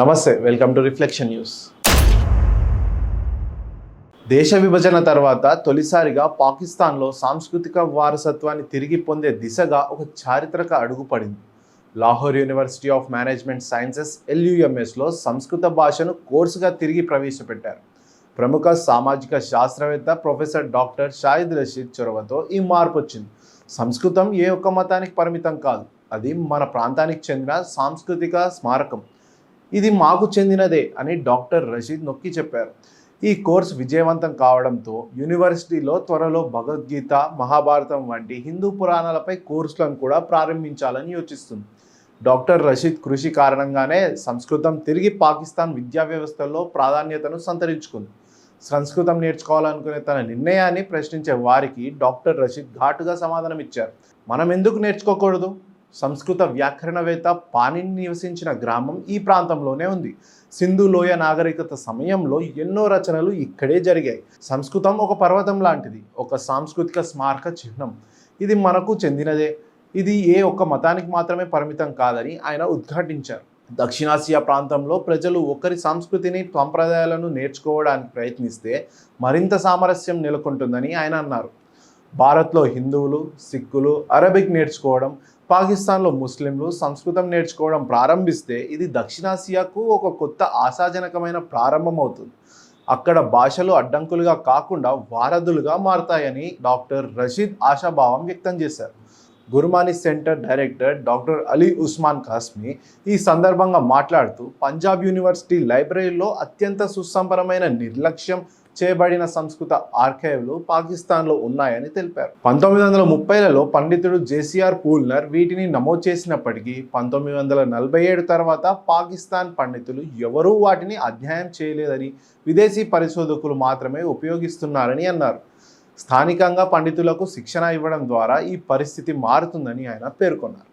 నమస్తే welcome to reflection news దేశ విభజన తర్వాత తొలిసారిగా పాకిస్తాన్లో సాంస్కృతిక వారసత్వాన్ని తిరిగి పొందే దిశగా ఒక చారిత్రక అడుగు పడింది. Lahore university of management sciences ఎల్యుఎంఎస్లో సంస్కృత భాషను కోర్సుగా తిరిగి ప్రవేశపెట్టారు. ప్రముఖ సామాజిక శాస్త్రవేత్త ప్రొఫెసర్ డాక్టర్ షాహిద్ రషీద్ చొరవతో ఈ మార్పు వచ్చింది. సంస్కృతం ఏ ఒక్క మతానికి పరిమితం కాదు. అది మన ప్రాంతానికి చెందిన సాంస్కృతిక స్మారకం. ఇది మాకు చెందినదే అని డాక్టర్ రషీద్ నొక్కి చెప్పారు. ఈ కోర్సు విజయవంతం కావడంతో యూనివర్సిటీలో త్వరలో భగవద్గీత మహాభారతం వంటి హిందూ పురాణాలపై కోర్సులను కూడా ప్రారంభించాలని యోచిస్తుంది. డాక్టర్ రషీద్ కృషి కారణంగానే సంస్కృతం తిరిగి పాకిస్తాన్ విద్యా వ్యవస్థలో ప్రాధాన్యతను సంతరించుకుంది. సంస్కృతం నేర్చుకోవాలనుకునే తన నిర్ణయాన్ని ప్రశ్నించే వారికి డాక్టర్ రషీద్ ఘాటుగా సమాధానం ఇచ్చారు మనం ఎందుకు నేర్చుకోకూడదు? సంస్కృత వ్యాకరణవేత్త పాణిని నివసించిన గ్రామం ఈ ప్రాంతంలోనే ఉంది. సింధు లోయ నాగరికత సమయంలో ఎన్నో రచనలు ఇక్కడే జరిగాయి. సంస్కృతం ఒక పర్వతం లాంటిది ఒక సాంస్కృతిక స్మారక చిహ్నం. ఇది మనకు చెందినదే. ఇది ఏ ఒక్క మతానికి మాత్రమే పరిమితం కాదని ఆయన ఉద్ఘాటించారు. దక్షిణాసియా ప్రాంతంలో ప్రజలు ఒకరి సంస్కృతిని సంప్రదాయాలను నేర్చుకోవడానికి ప్రయత్నిస్తే మరింత సామరస్యం నెలకొంటుందని ఆయన అన్నారు. భారత్లో హిందువులు సిక్కులు అరబిక్ నేర్చుకోవడం పాకిస్తాన్లో ముస్లింలు సంస్కృతం నేర్చుకోవడం ప్రారంభిస్తే ఇది దక్షిణాసియాకు ఒక కొత్త ఆశాజనకమైన ప్రారంభం అవుతుంది అక్కడ భాషలు అడ్డంకులుగా కాకుండా వారధులుగా మారతాయని డాక్టర్ రషీద్ ఆశాభావం వ్యక్తం చేశారు. Gurmani centre director doctor Ali Usman Kazmi ఈ సందర్భంగా మాట్లాడుతూ పంజాబ్ యూనివర్సిటీ లైబ్రరీలో అత్యంత సుసంపరమైన నిర్లక్ష్యం చేయబడిన సంస్కృత ఆర్కైవ్లు పాకిస్తాన్లో ఉన్నాయని తెలిపారు. పంతొమ్మిది వందల ముప్పైలలో పండితుడు జేసీఆర్ పూల్నర్ వీటిని నమోదు చేసినప్పటికీ పంతొమ్మిది వందల నలభై ఏడు తర్వాత పాకిస్తాన్ పండితులు ఎవరూ వాటిని అధ్యయనం చేయలేదని విదేశీ పరిశోధకులు మాత్రమే ఉపయోగిస్తున్నారని అన్నారు. స్థానికంగా పండితులకు శిక్షణ ఇవ్వడం ద్వారా ఈ పరిస్థితి మారుతుందని ఆయన పేర్కొన్నారు.